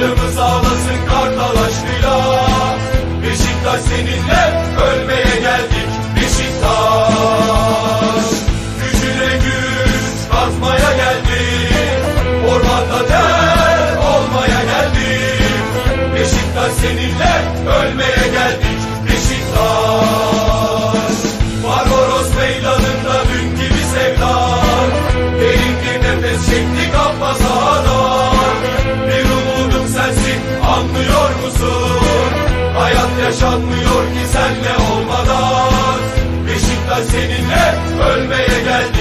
Başlarımız ağlasın kartal aşkıyla. Beşiktaş seninle ölmeye geldik Beşiktaş. Gücüne güç katmaya geldik. Ormanda der olmaya geldik. Beşiktaş seninle ölmeye geldik musun? Hayat yaşanmıyor ki senle olmadan Beşiktaş seninle ölmeye geldi